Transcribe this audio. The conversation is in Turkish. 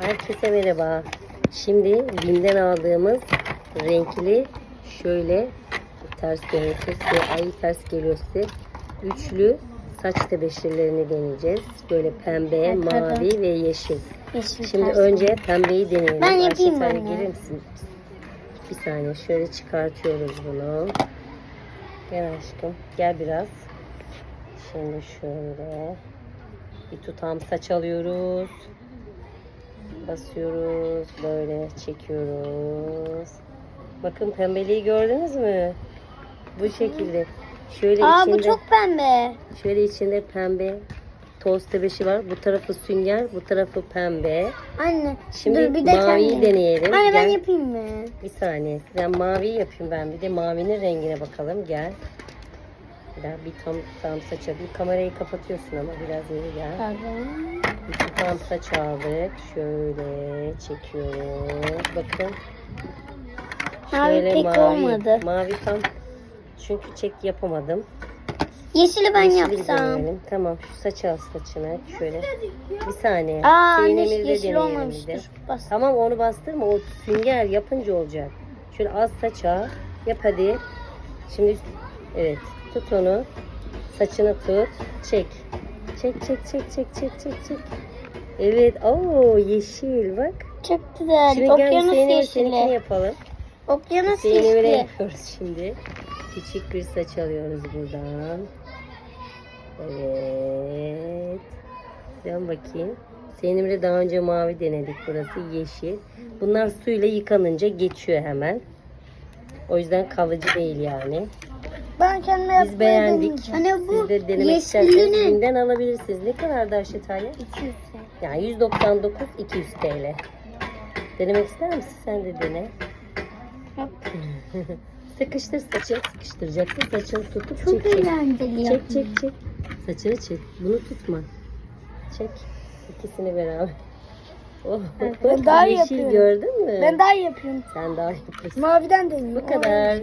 Herkese merhaba. Şimdi Bim'den aldığımız renkli şöyle ters geliyorsa size ay ters geliyorsa üçlü saç tebeşirlerini deneyeceğiz. Böyle pembe, Evet, mavi ve yeşil. Yeşil Şimdi ters. önce pembeyi deneyelim. Ben yapayım Ayşe, anne. gelir misin? Bir saniye şöyle çıkartıyoruz bunu. Gel aşkım. Gel biraz. Şimdi şöyle bir tutam saç alıyoruz. Basıyoruz. Böyle çekiyoruz. Bakın pembeliği gördünüz mü? Bu şekilde. Şöyle Aa içinde bu çok pembe. şöyle içinde pembe toz tebeşi var. Bu tarafı sünger, bu tarafı pembe. Anne Şimdi dur bir de maviyi kendi. deneyelim. Anne ben Gel. yapayım mı? Bir saniye. Ben maviyi yapayım ben. Bir de mavinin rengine bakalım. Gel. Bir daha bir tam tam saç al. Bir kamerayı kapatıyorsun ama biraz geri gel. Pardon. Bir tam saç aldık. Şöyle çekiyoruz. Bakın. Mavi pek olmadı. Mavi tam. Çünkü çek yapamadım. Yeşili ben Yeşili yapsam. deneyelim. Tamam şu saç al saçına. Şöyle. Bir saniye. Aa anne de yeşil olmamıştır. Bas. Tamam onu bastırma. O sünger yapınca olacak. Şöyle az saç al. Yap hadi. Şimdi evet. Tut onu. Saçını tut. Çek. Çek çek çek çek çek çek çek. Evet. Oo yeşil bak. Çok güzel. Şimdi gel Okyanus Zeynep'e seninkini yeşili. yapalım. Okyanus Zeynep'e yeşili. yapıyoruz şimdi. Küçük bir saç alıyoruz buradan. Evet. Dön bakayım. Zeynep'le daha önce mavi denedik. Burası yeşil. Bunlar suyla yıkanınca geçiyor hemen. O yüzden kalıcı değil yani. Ben kendime yapmayı Biz beğendik. deneyeceğim. Anne bu Siz de denemek isterseniz yeşilini. Alabilirsiniz. Ne kadar da Aşetaya? 200 Yani 199 200 TL. Denemek ister misin? Sen de dene. Yap. Sıkıştır saçını sıkıştıracaksın. Saçını tutup Çok çek çek. eğlenceli Çek yapmış. çek çek. Saçını çek. Bunu tutma. Çek. İkisini beraber. Oh, ben daha iyi yeşil yapıyorum. gördün mü? Ben daha iyi yapıyorum. Sen daha yapıyorsun. Maviden deneyeyim. Bu kadar.